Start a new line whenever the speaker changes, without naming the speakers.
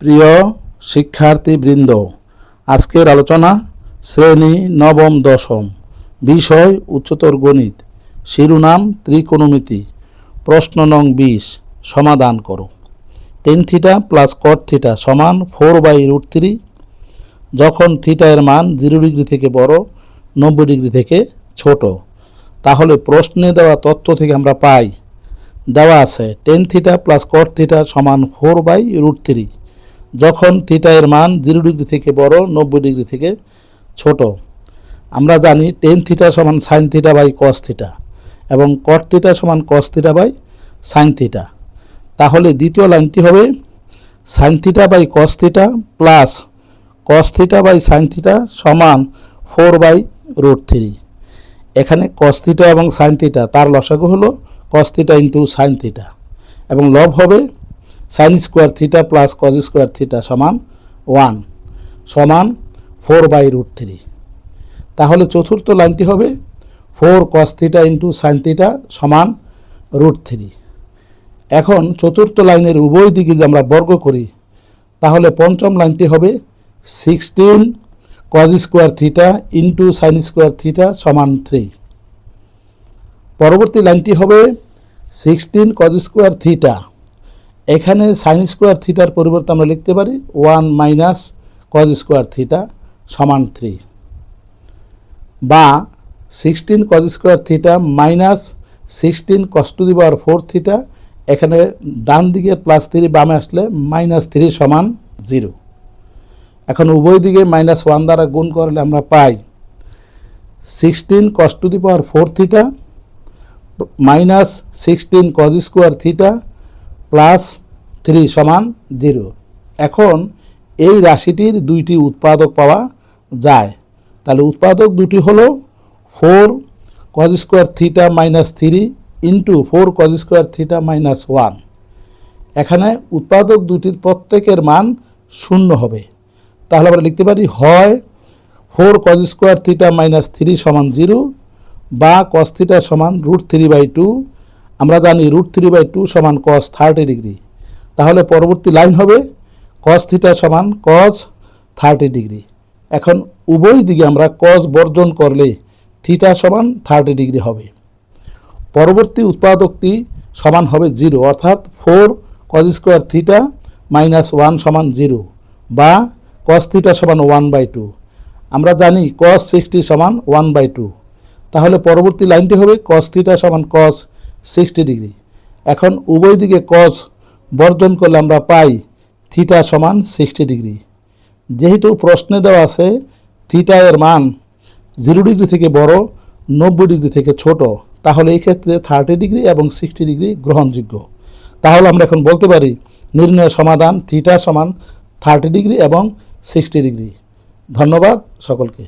প্রিয় শিক্ষার্থীবৃন্দ, আজকের আলোচনা শ্রেণি নবম দশম, বিষয় উচ্চতর গণিত, শিরোনাম ত্রিকোণমিতি, প্রশ্ন নং বিশ, সমাধান করো। Tan theta plus cot theta সমান ফোর বাই রুট থ্রি, যখন থিটা এর মান জিরো ডিগ্রি থেকে বড়, নব্বই ডিগ্রি থেকে ছোট। তাহলে প্রশ্নে দেওয়া তথ্য থেকে আমরা পাই, দেওয়া আছে tan theta plus cot theta সমান ফোর বাই রুট থ্রি। যখন থিটা এর মান জিরো ডিগ্রি থেকে বড়, নব্বই ডিগ্রি থেকে ছোট। আমরা জানি টেন থিটা সমান sine theta by cos theta এবং কট থিটা সমান cos theta by sine theta তাহলে দ্বিতীয় লাইনটি হবে sine theta by cos theta plus cos theta by sine theta সমান ফোর বাই রুট থ্রি এখানে কস থিটা এবং সাইন থিটা তার লসাগু হলো cos theta into sine theta এবং লব হবে sine square theta plus cos square theta সমান ওয়ান সমান ফোর বাই রুট থ্রি তাহলে চতুর্থ লাইনটি হবে four cos theta into sine theta সমান রুট থ্রি এখন চতুর্থ লাইনের উভয় দিকে যে আমরা বর্গ করি, তাহলে পঞ্চম লাইনটি হবে sixteen cos square theta into sine square theta সমান থ্রি পরবর্তী লাইনটি হবে সিক্সটিন কজ স্কোয়ার থিটা এখানে সাইন স্কোয়ার থিটার পরিবর্তে আমরা লিখতে পারি one minus cos square theta সমান থ্রি বা sixteen cos square theta minus sixteen cos to the power four theta এখানে ডান দিকে প্লাস থ্রি বামে আসলে মাইনাস থ্রি সমান জিরো এখন উভয় দিকে মাইনাস ওয়ান দ্বারা গুণ করলে আমরা পাই sixteen cos to the power four theta minus sixteen cos square theta plus three সমান জিরো। এখন এই রাশিটির দুইটি উৎপাদক পাওয়া যায়। তাহলে উৎপাদক দুটি হলো four cos square theta minus three into four cos square theta minus one এখানে উৎপাদক দুটির প্রত্যেকের মান শূন্য হবে। তাহলে আমরা লিখতে পারি হয় four cos square theta minus three সমান জিরো বা কস থিটা সমান রুট থ্রি বাই টু আমরা জানি রুট থ্রি বাই টু সমান কস থার্টি ডিগ্রি তাহলে পরবর্তী লাইন হবে কস থিটা সমান কস থার্টি ডিগ্রি এখন উভয় দিকে আমরা কস বর্জন করলে থিটা সমান থার্টি ডিগ্রি হবে। পরবর্তী উৎপাদকটি সমান হবে জিরো অর্থাৎ four cos square theta minus one সমান জিরো বা কস থিটা সমান ওয়ান বাই টু আমরা জানি কস সিক্সটি সমান ওয়ান বাই টু তাহলে পরবর্তী লাইনটি হবে কস থিটা সমান কস সিক্সটি ডিগ্রি এখন উভয় দিকে কস বর্জন করলে আমরা পাই থিটা সমান সিক্সটি ডিগ্রি যেহেতু প্রশ্নে দেওয়া আছে থিটা এর মান জিরো ডিগ্রি থেকে বড়, নব্বই ডিগ্রি থেকে ছোট, তাহলে এই ক্ষেত্রে থার্টি ডিগ্রি এবং সিক্সটি ডিগ্রি গ্রহণযোগ্য। তাহলে আমরা এখন বলতে পারি নির্ণয় সমাধান থিটা সমান থার্টি ডিগ্রি এবং সিক্সটি ডিগ্রি ধন্যবাদ সকলকে।